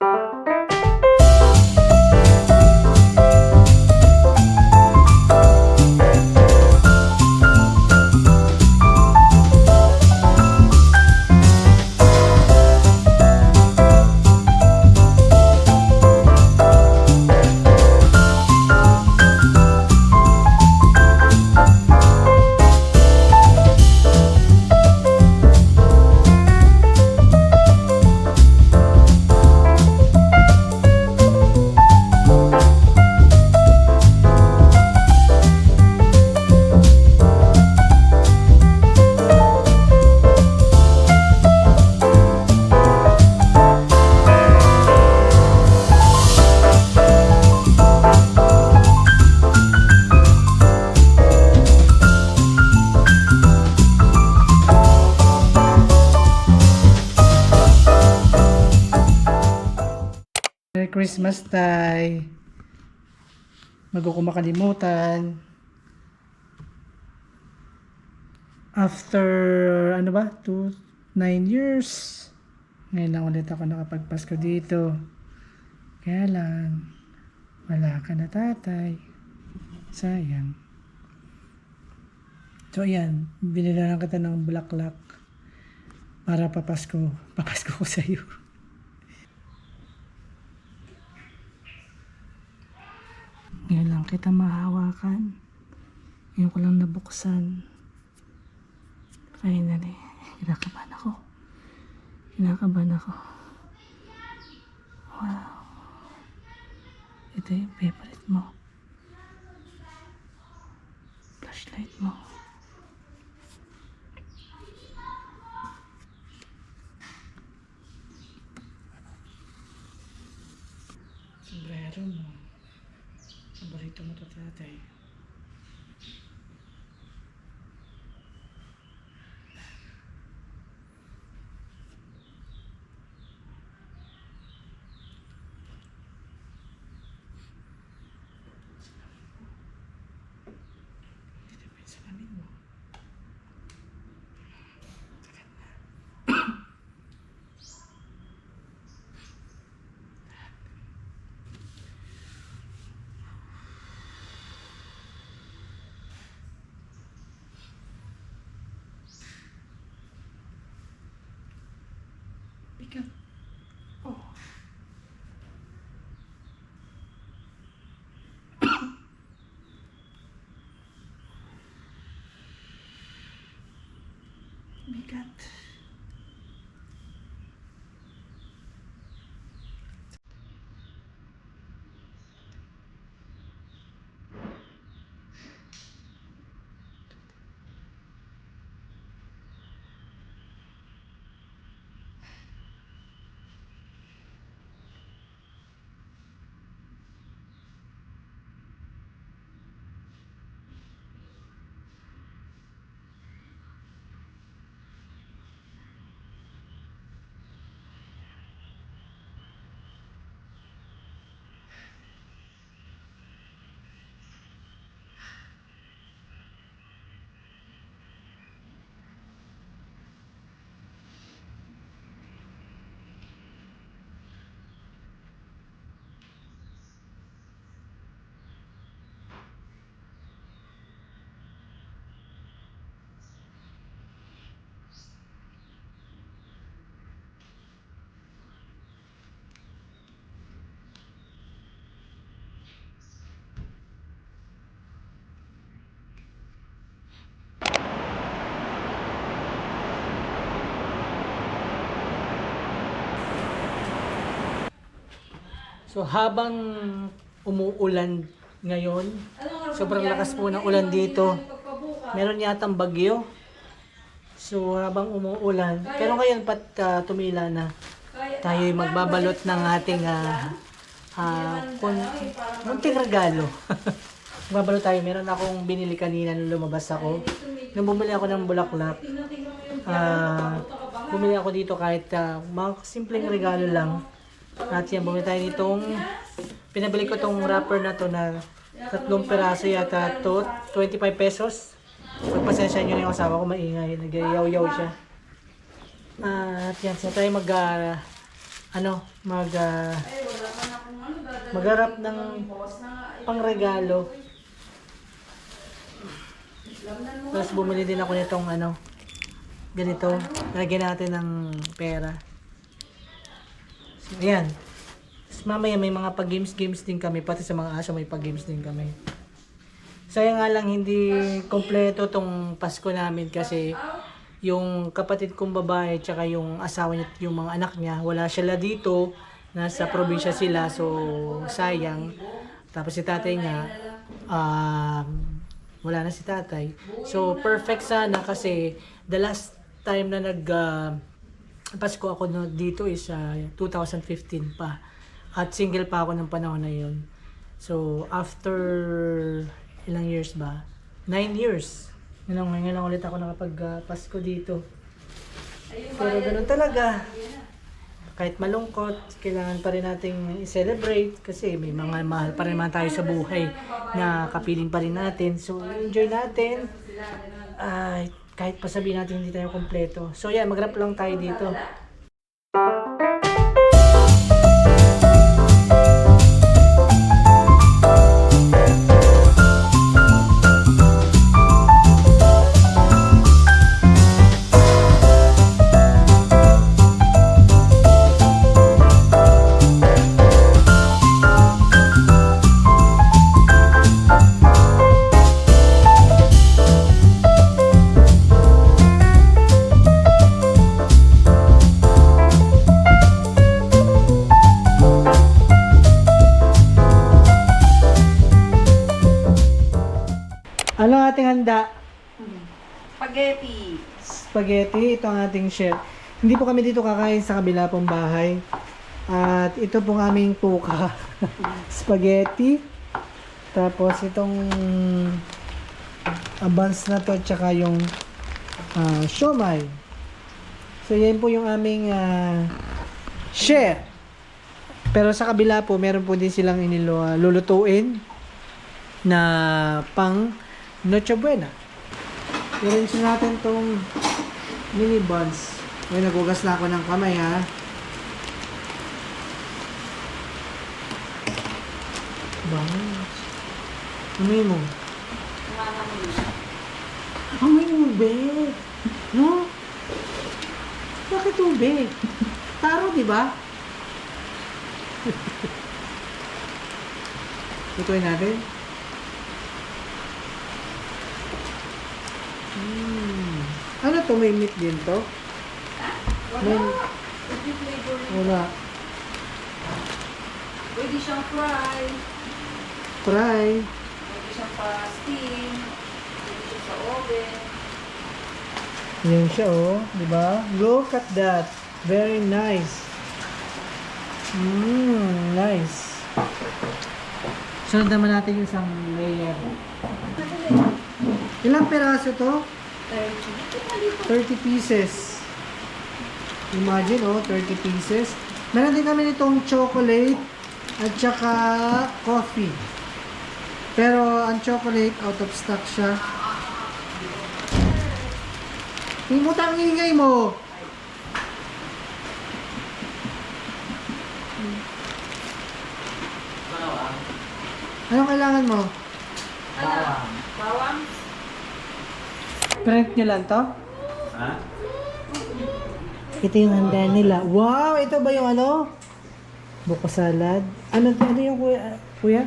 Merry Christmas, Tay. Bago makalimutan. After, ano ba? Two, nine years. Ngayon lang ulit ako nakapagpasko dito. Kaya lang, wala ka na tatay. Sayang. So, ayan. Binila lang kita ng bulaklak para papasko. Papasko ko sa'yo. Ngayon lang kita mahawakan. Ngayon ko lang nabuksan. Finally. Kinakabahan ako. Kinakabahan ako. Wow. Ito yung favorite mo. Flashlight mo. Mo got So habang umuulan ngayon, sobrang lakas po ng ulan dito. Meron yatang bagyo. So habang umuulan, pero ngayon pat ah, tumila na, tayo magbabalot ng ating ah ah, kun, munting regalo. Magbabalot tayo. Meron akong binili kanina nung lumabas ako. Nung bumili ako ng bulaklak, ah bumili ako dito kahit ah, mga simpleng regalo lang. At yan, bumili tayo nitong, pinabili ko tong wrapper na to na tatlong peraso yata to, 25 pesos. Pagpasensya nyo na yung asawa ko, maingay, nagayaw-yaw siya. at yan, so tayo mag, ah, ano, mag ah, magharap ng pangregalo. Tapos bumili din ako nitong ano, ganito. Lagyan natin ng pera. So, ayan. Tapos mamaya may mga pag-games-games din kami. Pati sa mga aso may pag-games din kami. Saya nga lang hindi kompleto tong Pasko namin kasi yung kapatid kong babae tsaka yung asawa niya, yung mga anak niya, wala sila dito. Nasa probinsya sila, so sayang. Tapos si tatay niya, um, wala na si tatay. So perfect sana kasi the last time na nag ah, Pasko ako no, dito is ah, 2015 pa. At single pa ako ng panahon na yun. So after ilang years ba? Nine years. Ngayon, ngayon lang ulit ako nakapag ah, Pasko dito. Pero ganun talaga. Kahit malungkot, kailangan pa rin nating i-celebrate kasi may mga mahal pa rin naman tayo sa buhay na kapiling pa rin natin. So, enjoy natin. Ay, kahit pa sabihin natin hindi tayo kompleto. So, yeah, mag-rap lang tayo dito. Ano ang ating handa? Spaghetti. Spaghetti. Ito ang ating chef. Hindi po kami dito kakain sa kabila pong bahay. At ito pong aming puka. Spaghetti. Tapos itong abans na to tsaka yung ah, siomay. So yan po yung aming ah, chef. Pero sa kabila po, meron po din silang inilo, ah, lulutuin na pang Noche Buena. I-rinse natin tong mini buns. Ay, nagugas na ako ng kamay ha. Bangus. Amoy mo. Amoy mo, be. No? Bakit tubig? Taro, di ba? Lutuin natin. Hmm. Ano to? May meat din to? May... Wala. Pwede siyang fry. Fry. Pwede siyang pa-steam. Pwede siya sa oven. Yan siya oh. Di ba? Look at that. Very nice. Mmm, nice. Sunod naman natin yung isang layer. Ilang peraso to? 30 pieces. Imagine, oh, 30 pieces. Meron din kami nitong chocolate at saka coffee. Pero ang chocolate, out of stock siya. Himutang ingay mo! Anong kailangan mo? Ano? Bawang? Print nyo lang to? Ha? Ito yung handa nila. Wow! Ito ba yung ano? Buko salad. Ano, ano yung kuya? kuya?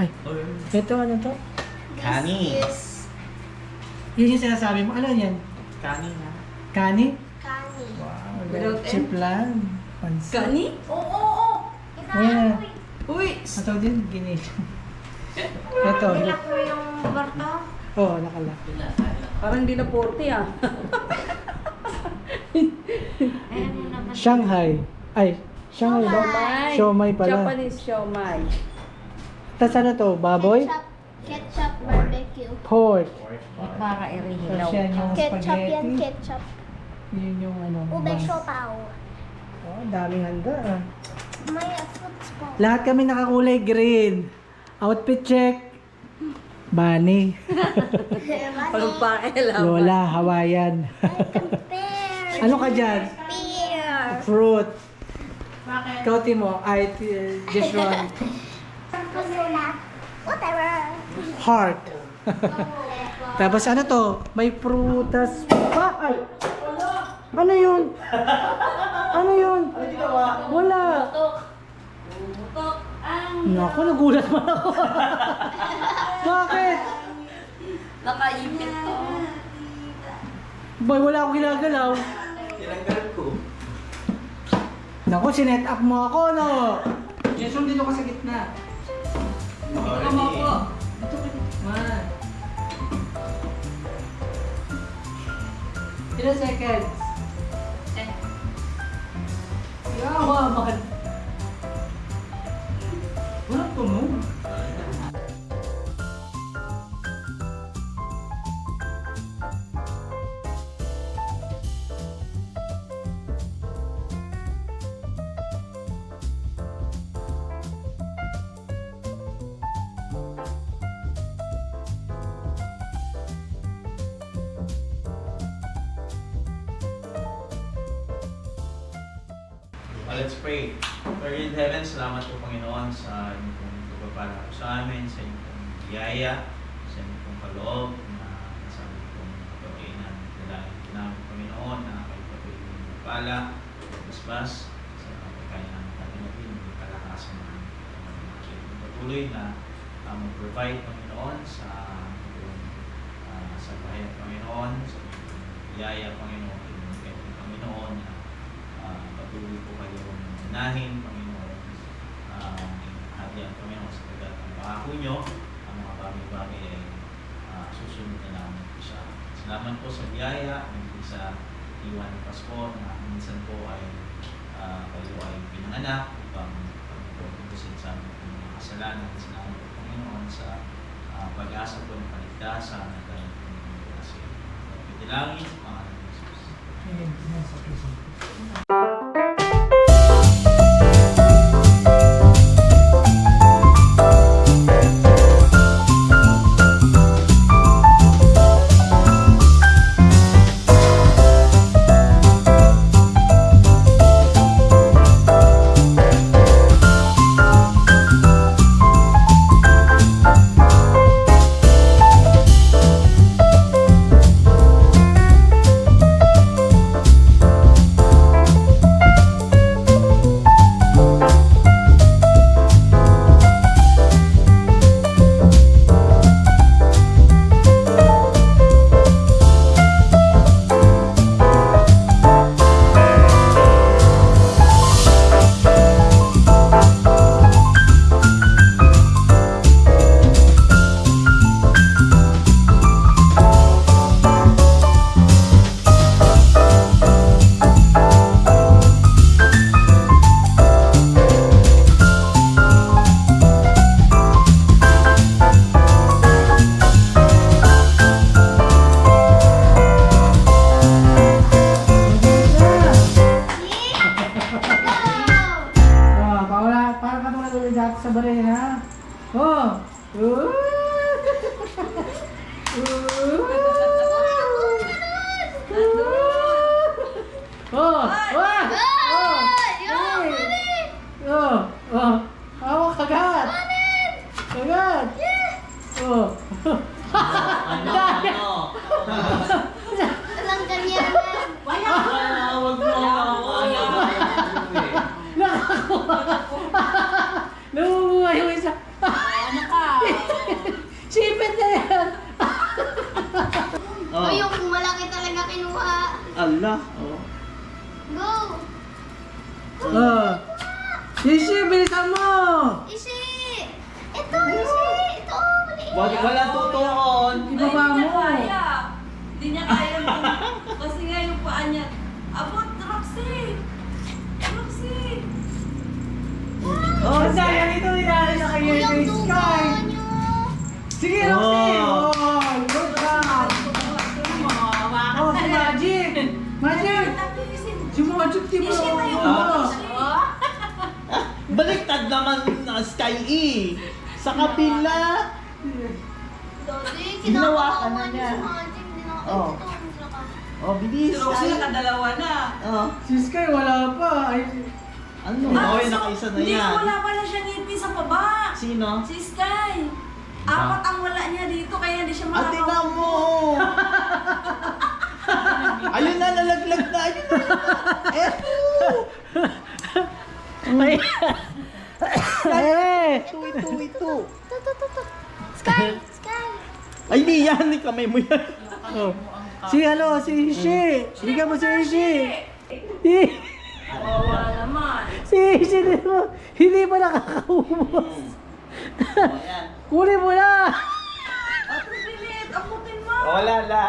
Ay, ito ano to? Kani. Yun yung sinasabi mo. Ano yan? Kani na. Kani? Kani. Wow, Without chip lang. Pansit. Kani? Oo, oo, oo. Yeah. Uy! Ito din, gini. Ito. Nilak mo yung barto. Oh, nakalak. Parang di na 40 ah. Naman. Shanghai. Ay, Shanghai ba? Siomai. Siomai pala. Japanese siomai. Tapos ano to? Baboy? Ketchup, ketchup barbecue. Pork. Para Tapos irihilaw. yan yung Ketchup yan, ketchup. Yun yung ano. Ube buns. siopaw. Oh, daming handa. ah. May fruits po. Lahat kami nakakulay green. Outfit check. Parang pakialam. Lola, Hawaiian. Ano ka dyan? Pear. Fruit. Bakit? Ikaw, Timo. Ay, t- Joshua. Masulat. Whatever. Heart. Tapos ano to? May prutas pa. Ay! Ano yun? Ano yun? Wala. Tok ang Naku, nagulat mo ako. Bakit? nakaipit to. Boy, wala akong ginagalaw. Tinanggal ko. Naku, sinet up mo ako, no? Jason, dito ka sa gitna. Baka mo po. Man. Ilan seconds? Po sa sa pong biyaya, sa inyong pong kaloob na nasa aming pong pagkain na nilalain po namin Panginoon na kayo patuloy pong magpala, basbas, sa pagkain namin natin natin, may kalakasan namin Panginoon. Patuloy na uh, mag-provide Panginoon sa uh, sa bahay Panginoon, sa biyaya Panginoon, pong Panginoon na Ah, patuloy po kayong unahin, Panginoon. Uh, hati ang Panginoon sapagkat ang pangako nyo, ang mga bagay-bagay ay ah, susunod na namin po siya. Salamat po sa biyaya, hindi sa iwan ng Pasko na minsan po ay ah, kayo ay pinanganak upang pagpupusin sa mga kasalanan. Salamat po Panginoon sa ah, pag-asa po ng kaligtasan at ng kasi. Pitilangin, mga Jesus. Oh, Allah. Oh. Go! Oh! Sisi, bilisan mo! Isi! Ito, isi! Ito, maliit. Wag wala tutuon. Ibaba Ay, hindi niya mo! kaya. Hindi niya kaya. Kasi nga yung paa niya. Abot, Roxy! Roxy! Oh, Ang sayang ito, inaalala na kayo Yung yung sky! Sige, Roxy! Oh. Magic! Si Magic, di mo Ishi tayo. Oh. Baliktad naman na Sky E. Sa kapila. Dodi, Ginawa ka na niya. Dinaka- Oh. Dinaka- Oh, bilis. Si Roxy nakadalawa na. Oh. Si Sky, wala pa. Ay, Ano? Ah, so, nakaisa na Hindi yan. wala pala siya ngipin sa baba. Sino? Si Sky. Apat ang wala niya dito, kaya hindi siya Ate makaka... na mo! Ayun na, nalaglag na. Ayun na. Eto! Ay! eh! Ito, ito, ito. Ito, ito, ito, ito. Sky! Sky! Ay, di yan. Ni kamay mo yan. Oh. Si ano, si Ishi! Bigyan mo si Ishi! Si- Kawawa naman. Si Ishi, hindi mo, hindi pa nakakaubos. Ayan. Kunin mo na! Ate Pilit, abutin mo. Wala la.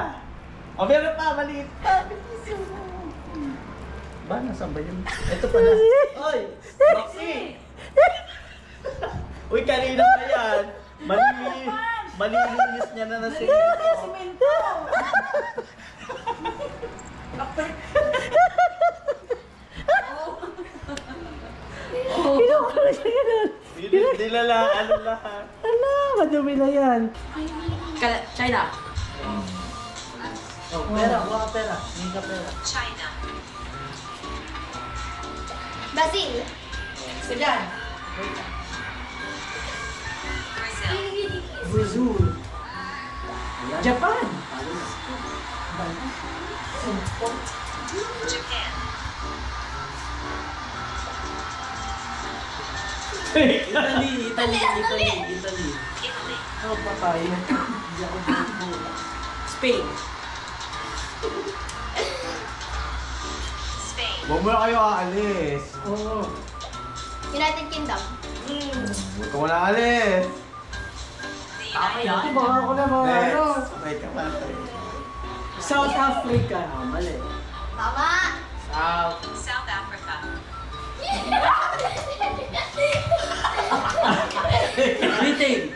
O, meron pa, maliit pa. Bilis mo. Ba, nasaan ba yun? Ito pala. Oy! Roxy! Uy, kanina pa yan. Malili, malilinis niya na na si Simento. Kinuha na siya ganun. Dilala, ano lahat. Ala, madumi na yan. China. Oh, pera, kuha ka pera. Hindi ka pera. Brazil! Sudan. Brazil. Japan. Italy, Italy, Italy, Italy. Ano pa tayo? Hindi ako dito. Spain. Huwag mo na kayo aalis. Oo. United Kingdom. Huwag ka mo na aalis. Tama yan. Baka ako naman. Ano? Next. Okay ka. South Africa. Ah, mali. Tama! South. South Africa. Britain.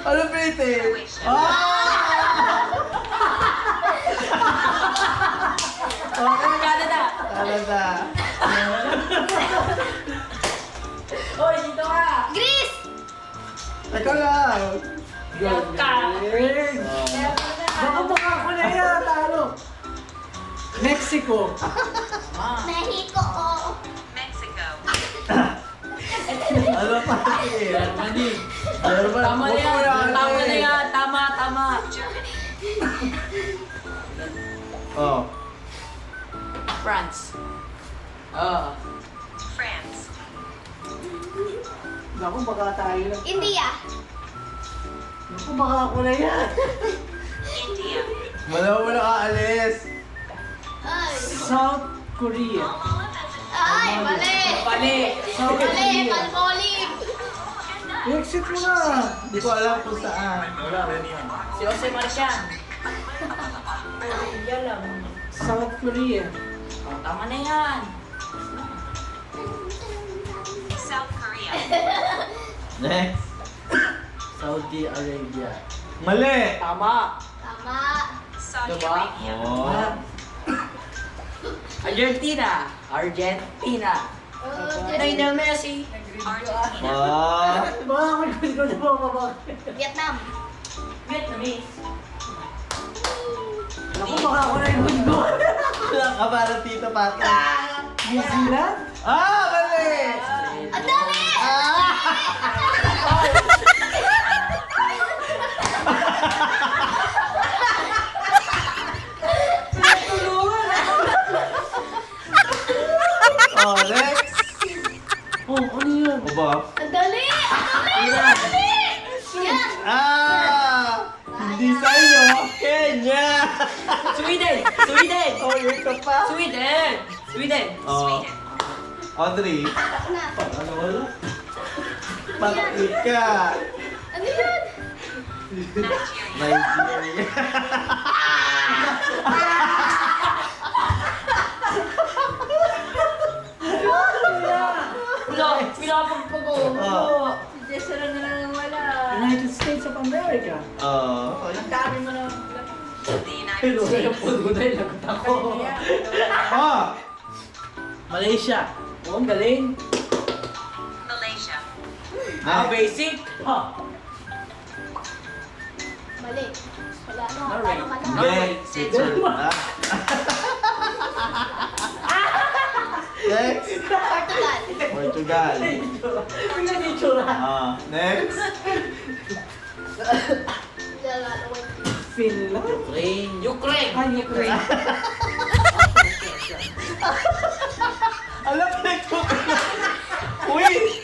Ano? Croatia. Ah! Okay. Canada. Canada. Oy, dito ka. Greece! Teka lang. Yan ka. Galing. Baka baka ako na yan. Talo. Mexico. Mexico! Mexico. Ano pa? Germany. Ano ba? Tama na yan. Tama na yan. Tama, tama. Germany. Oh. France. Ah. France. Naku, baka tayo lang. India! Naku, baka ako na yan. India. Wala mo na aalis. Ay! South Korea. Ay! Mali! Pali. South Mali! Korea. Palmolive! Exit mo na. Hindi ko alam kung saan. Wala rin yan. Si Jose Marcian. Hindi alam. South Korea. Oh, tama na yan. South Korea. Next. Saudi Arabia. Mali. Tama. Tama! Saudi Diba? Arabia. Oh. Argentina. Argentina. Oh, Lionel Messi. Argentina. Na bumaba. Vietnam! Vietnamese. Naku, baka ako na yung gusto. Wala ka para tito pata. New Zealand? Ah, mali. Ang dali! Oh, Sweden. Sweden. Oh. Audrey. Na. Ano wala? Patakit ka. Ano yun? Nigeria. The United States. Oh. Malaysia. Oh, ang galing. Malaysia. Ah, basic. Ha. Mali. Wala na. Norway. Talo ka na. Next. Switzerland. Ah. Next. Portugal. Tingnan yung itsura. Ah, next. Finland. Ukraine. Ukraine. Ah, Ukraine. Alam ito. Uy!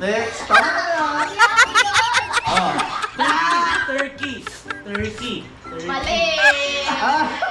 Next. Tama na yan. Ah. Turkey. Turkey. Mali! Ah. Ah,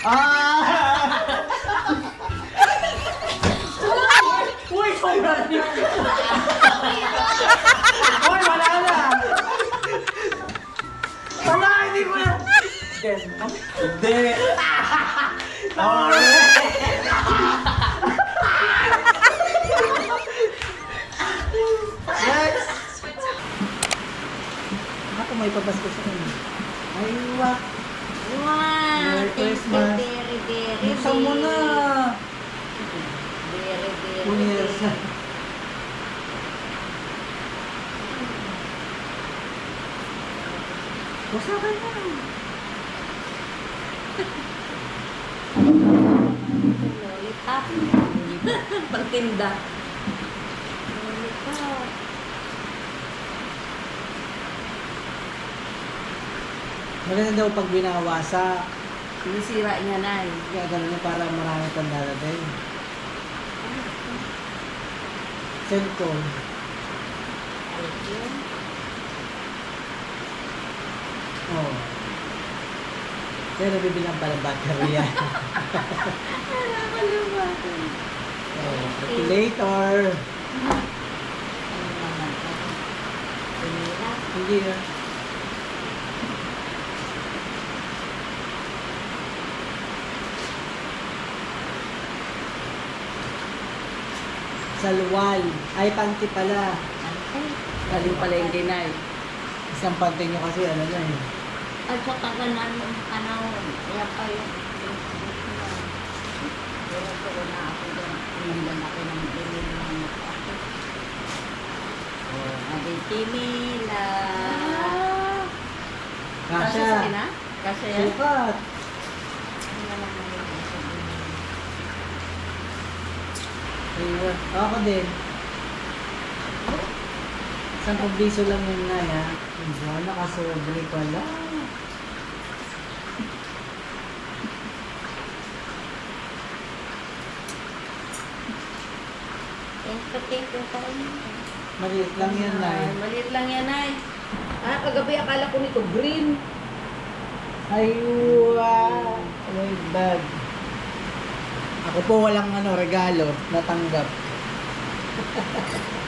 Ah! Uy, sobrang Uy, wala na. Wala, hindi ko na. Hindi. Alright. Next. Ako may papasko sa kanya. Ay, wak. Wow! Merry Christmas. Mo na. Very, very, Punyersa. Basta ka na. Lollipop. Pagtinda. Lollipop. Maganda daw pag binawasa. Sinisira niya na eh. Ganun niya para marami pang darating. Cellphone. Ayun. Oh. Kaya nabibilang pala baterya. Nakakalimutan. oh, calculator. Ano naman ito? Pinila. Hindi na. Salwal. Ay, panty pala. Galing pala yung dinay. Isang panty nyo kasi ano na eh. At sa tagal na nung panahon, kaya pa yung Pero na ako doon. Pinundan ako ng pinila ng ako. Ate Pinila. Kasya Kasha. na? Kasya yan? Sukat. Ano naman yung sasabihin? Ayun. Ako din. Isang pagbiso lang yun na ya. Diyan, nakasobre pala. Thank you, thank you, tayo. Maliit lang yan na Ay, maliit lang yan ay. Ah, kagabi akala ko nito green. Aywa! My bag. Ako po walang ano, regalo natanggap.